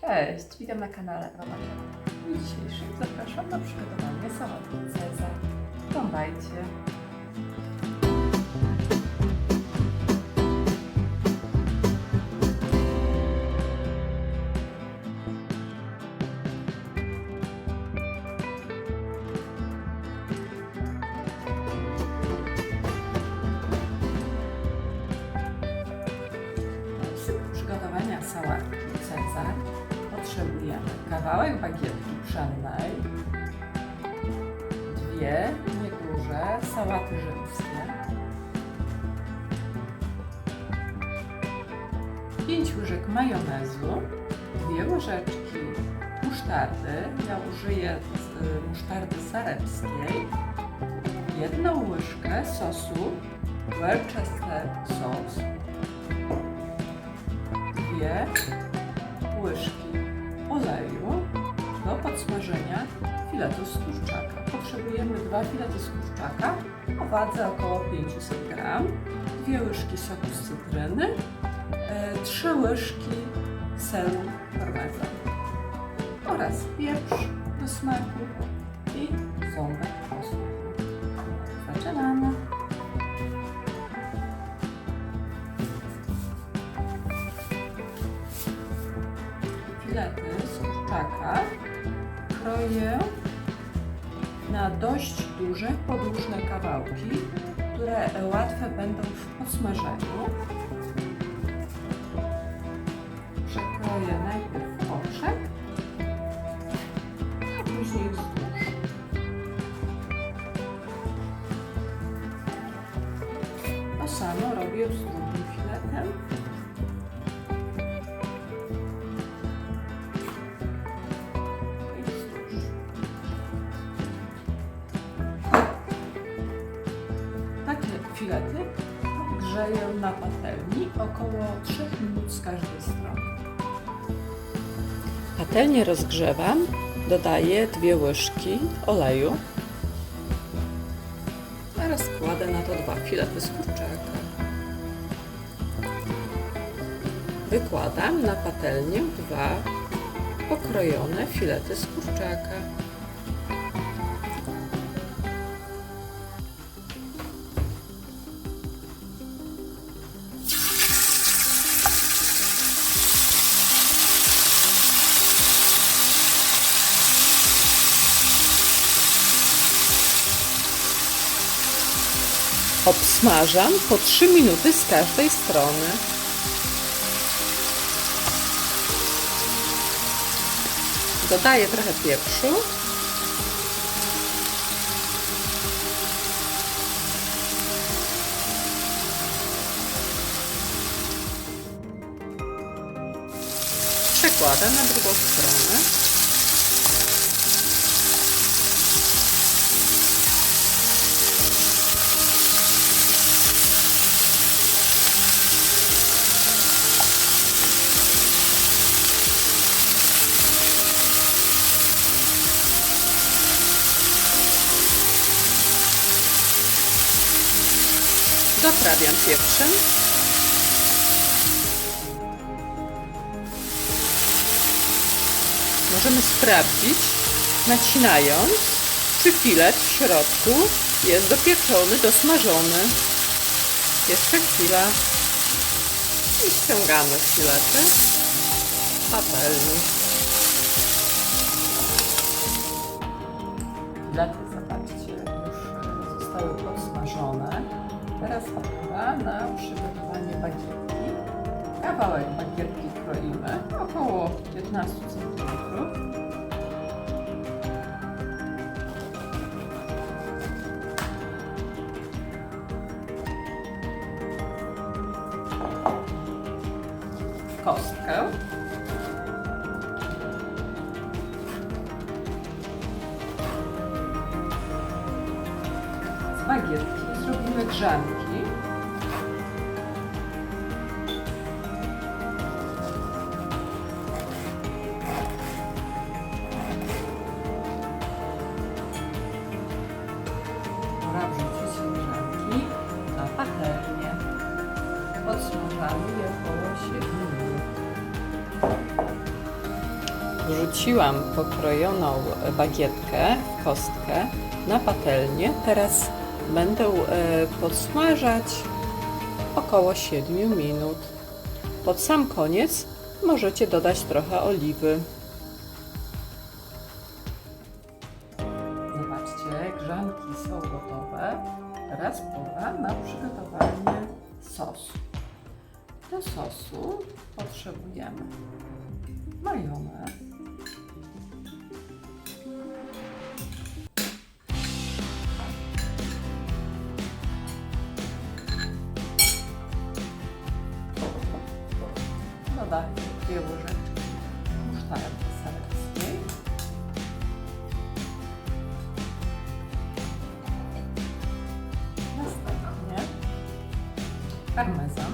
Cześć, witam na kanale Romanika. W dniu dzisiejszym zapraszam na przygotowanie sałaty Cezar. Oglądajcie. W cyklu przygotowania sałatki Cezar potrzebujemy kawałek bagietki pszennej, dwie nieduże sałaty rzymskie, pięć łyżek majonezu, dwie łyżeczki musztardy, ja użyję y, musztardy sarepskiej, jedną łyżkę sosu Worcester Sauce, dwie do podsmażenia filetu z kurczaka. Potrzebujemy dwa filety z kurczaka o wadze około 500 gram, dwie łyżki soku z cytryny, e, trzy łyżki seru parmezan oraz pieprz do smaku i ząbek posłu. Zaczynamy. filety z kurczaka kroję na dość duże, podłużne kawałki, które łatwe będą w podsmażeniu. Przekroję najpierw poprzek, a później wzdłuż. To samo robię z drugim filetem. Grzeję na patelni około 3 minut z każdej strony. Patelnię rozgrzewam, dodaję dwie łyżki oleju oraz kładę na to dwa filety z kurczaka. Wykładam na patelnię dwa pokrojone filety z kurczaka. Obsmażam po 3 minuty z każdej strony. Dodaję trochę pieprzu. Przekładam na drugą stronę. Doprawiam pieprzem. Możemy sprawdzić, nacinając, czy filet w środku jest dopieczony, dosmażony. Jeszcze chwila. I ściągamy filety z. Filety, na przygotowanie bagietki. Kawałek bagietki kroimy, około 15 cm. Kostkę. Z bagietki zrobimy grzanki. Wrzuciłam pokrojoną bagietkę kostkę na patelnię. Teraz będę e, podsmażać około 7 minut. Pod sam koniec możecie dodać trochę oliwy. Zobaczcie, grzanki są gotowe. Teraz pora na przygotowanie sosu. Do sosu potrzebujemy. Majonez, dodaję dwie łyżeczki musztardy selekcji, następnie parmezan,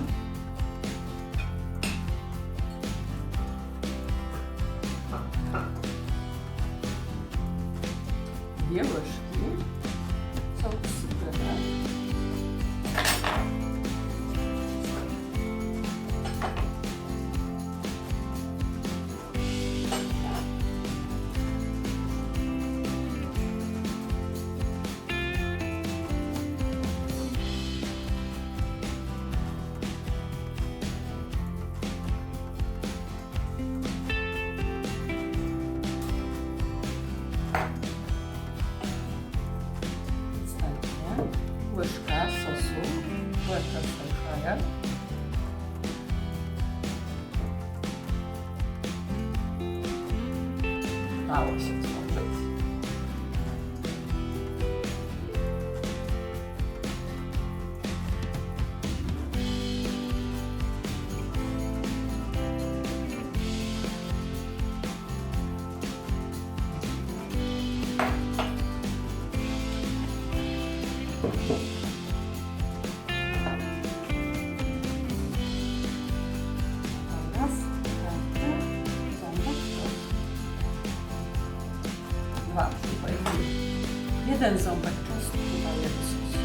Jeden ząbek czosnku do sosu.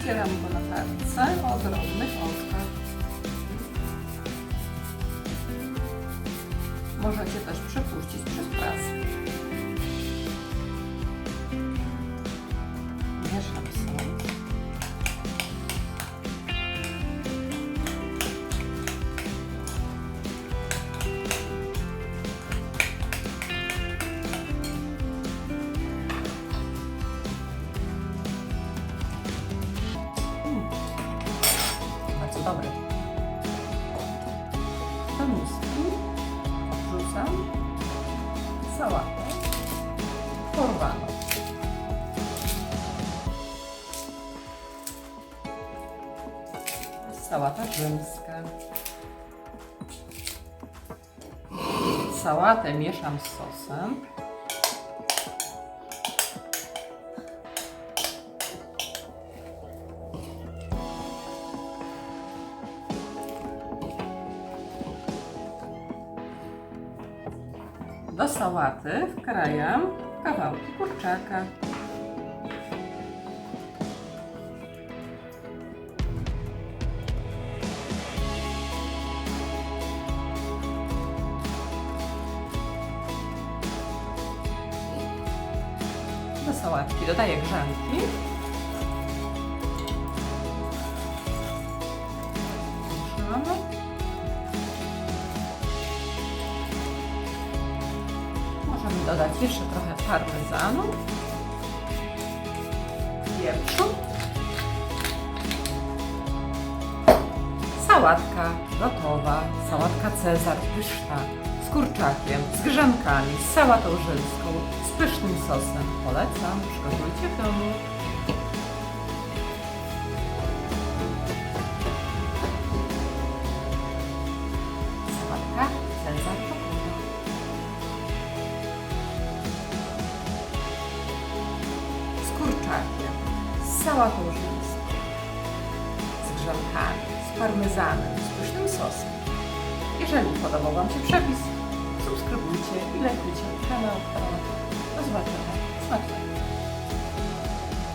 Ścieram go na tarce o drobnych ąskach. Możecie też przepuścić przez prasę. Wrzucam sałatę porwaną. Sałata rzymska. Sałatę mieszam z sosem. Do sałaty wkrajam kawałki kurczaka. Do sałatki dodaję grzanki. Mieszamy. Dodać jeszcze trochę parmezanu, pieprzu, sałatka gotowa, sałatka Cezar pyszna, z kurczakiem, z grzankami, z sałatą rzymską, z pysznym sosem. Polecam, przygotujcie w domu. Z sałatą rzymską, z grzankami, z parmezanem, z pysznym sosem. Jeżeli podobał Wam się przepis, subskrybujcie i lajkujcie kanał. Do zobaczenia. Smacznego.